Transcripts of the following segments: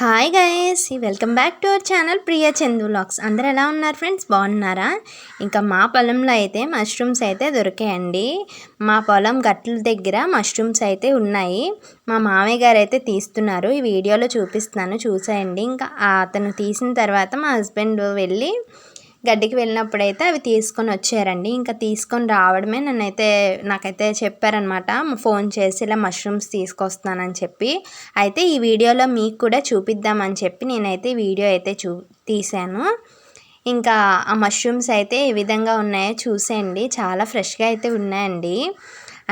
Hi guys welcome back to our channel Priya Chandu vlogs అందరు ఎలా ఉన్నారు friends బాగున్నారా? ఇంకా మా పొలంలో అయితే మష్రూమ్స్ అయితే దొరికాయండి. మా పొలం గట్ల దగ్గర మష్రూమ్స్ అయితే ఉన్నాయి. మా మామయ్య గారు అయితే తీస్తున్నారు. ఈ వీడియోలో చూపిస్తున్నాను చూసేయండి. ఇంకా అతను తీసిన తర్వాత మా హస్బెండ్ వెళ్ళి గడ్డికి వెళ్ళినప్పుడైతే అవి తీసుకొని వచ్చారండి. ఇంకా తీసుకొని రావడమే నన్నైతే నాకైతే చెప్పారనమాట ఫోన్ చేసి ఇలా మష్రూమ్స్ తీసుకొస్తానని చెప్పి. అయితే ఈ వీడియోలో మీకు కూడా చూపిద్దామని చెప్పి నేనైతే వీడియో అయితే చూ తీశాను. ఇంకా ఆ మష్రూమ్స్ అయితే ఏ విధంగా ఉన్నాయో చూసేయండి. చాలా ఫ్రెష్గా అయితే ఉన్నాయండి.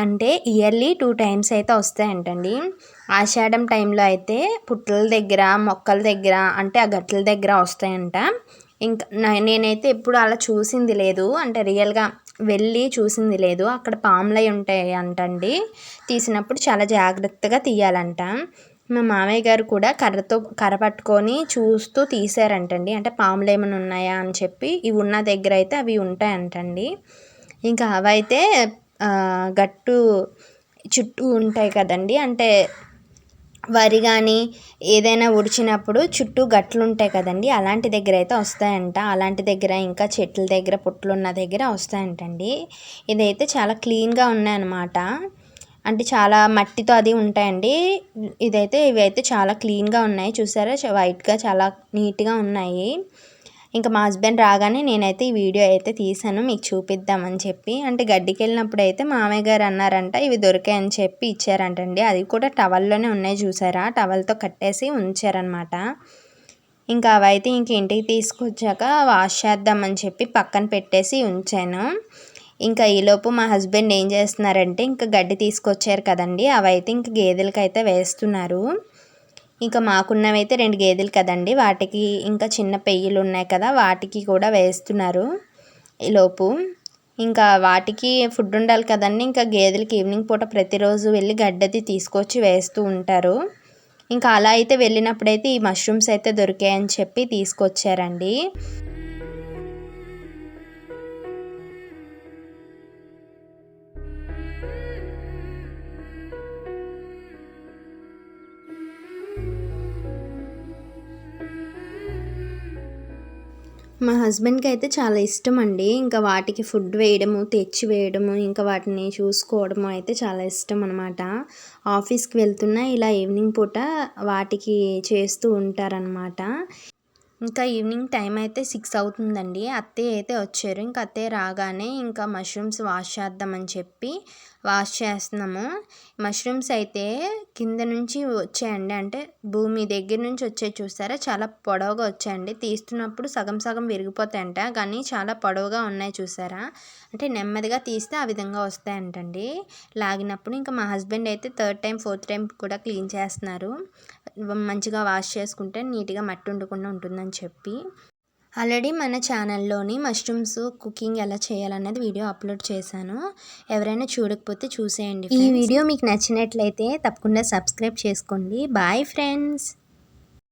అంటే ఇయర్లీ టూ టైమ్స్ అయితే వస్తాయంటండి. ఆషాఢం టైంలో అయితే పుట్టల దగ్గర మొక్కల దగ్గర అంటే ఆ గట్ల దగ్గర వస్తాయంట. ఇంకా నేనైతే ఎప్పుడు అలా చూసింది లేదు. అంటే రియల్గా వెళ్ళి చూసింది లేదు. అక్కడ పాములై ఉంటాయి అంటండి. తీసినప్పుడు చాలా జాగ్రత్తగా తీయాలంట. మా మామయ్య గారు కూడా కర్రతో కర్ర పట్టుకొని చూస్తూ తీసారంటండి అంటే పాములు ఏమైనా ఉన్నాయా అని చెప్పి ఇవి ఉన్న దగ్గర అయితే అవి ఉంటాయంటండి. ఇంకా అవైతే గట్టు చుట్టూ ఉంటాయి కదండి. అంటే వరి కానీ ఏదైనా ఉడిచినప్పుడు చుట్టూ గట్లు ఉంటాయి కదండి. అలాంటి దగ్గర అయితే వస్తాయంట. అలాంటి దగ్గర ఇంకా చెట్ల దగ్గర పుట్లు ఉన్న దగ్గర వస్తాయంటండి. ఇదైతే చాలా క్లీన్గా ఉన్నాయన్నమాట. అంటే చాలా మట్టితో అది ఉంటాయండి. ఇదైతే ఇవి అయితే చాలా క్లీన్గా ఉన్నాయి. చూసారా? వైట్గా చాలా నీట్గా ఉన్నాయి. ఇంకా మా హస్బెండ్ రాగానే నేనైతే ఈ వీడియో అయితే తీసాను మీకు చూపిద్దామని చెప్పి. అంటే గడ్డికి వెళ్ళినప్పుడు అయితే మామయ్య గారు అన్నారంట ఇవి దొరికాయని చెప్పి ఇచ్చారంటండి. అది కూడా టవల్లోనే ఉన్నాయి చూసారా? టవల్తో కట్టేసి ఉంచారనమాట ఇంకా అవైతే ఇంక ఇంటికి తీసుకొచ్చాక వాష్ చేద్దామని చెప్పి పక్కన పెట్టేసి ఉంచాను. ఇంకా ఈలోపు మా హస్బెండ్ ఏం చేస్తున్నారంటే ఇంకా గడ్డి తీసుకొచ్చారు కదండి అవైతే ఇంక గేదెలకైతే వేస్తున్నారు. ఇంకా మాకున్నవైతే రెండు గేదెలు కదండి. వాటికి ఇంకా చిన్న పెయ్యలు ఉన్నాయి కదా వాటికి కూడా వేస్తున్నారు ఈలోపు ఇంకా వాటికి ఫుడ్ ఉండాలి కదండి. ఇంకా గేదెలకి ఈవినింగ్ పూట ప్రతిరోజు వెళ్ళి గడ్డది తీసుకొచ్చి వేస్తూ ఉంటారు. ఇంకా అలా అయితే వెళ్ళినప్పుడైతే ఈ మష్రూమ్స్ అయితే దొరికాయని చెప్పి తీసుకొచ్చారండి. మా హస్బెండ్కి అయితే చాలా ఇష్టం అండి ఇంకా వాటికి ఫుడ్ వేయడము తెచ్చి వేయడము ఇంకా వాటిని చూసుకోవడము అయితే చాలా ఇష్టం అనమాట ఆఫీస్కి వెళ్తున్నా ఇలా ఈవినింగ్ పూట వాటికి చేస్తూ ఉంటారనమాట. ఇంకా ఈవినింగ్ టైం అయితే సిక్స్ అవుతుందండి. అత్తయ్య అయితే వచ్చారు. ఇంకా అత్తయ్య రాగానే ఇంకా మష్రూమ్స్ వాష్ చేద్దామని చెప్పి వాష్ చేస్తున్నాము. మష్రూమ్స్ అయితే కింద నుంచి వచ్చాయండి. అంటే భూమి దగ్గర నుంచి వచ్చే చూస్తారా చాలా పొడవుగా వచ్చాయండి. తీస్తున్నప్పుడు సగం సగం విరిగిపోతాయంట. కానీ చాలా పొడవుగా ఉన్నాయి చూసారా? అంటే నెమ్మదిగా తీస్తే ఆ విధంగా వస్తాయంటండి. లాగినప్పుడు ఇంకా మా హస్బెండ్ అయితే థర్డ్ టైం ఫోర్త్ టైం కూడా క్లీన్ చేస్తున్నారు. మంచిగా వాష్ చేసుకుంటే నీట్గా మట్టి ఉండకుండా ఉంటుందని చెప్పి ఆల్రెడీ మన ఛానల్లోని మష్రూమ్స్ కుకింగ్ ఎలా చేయాలనేది వీడియో అప్లోడ్ చేశాను. ఎవరైనా చూడకపోతే చూసేయండి ఈ వీడియో మీకు నచ్చినట్లయితే తప్పకుండా సబ్స్క్రైబ్ చేసుకోండి. Bye friends.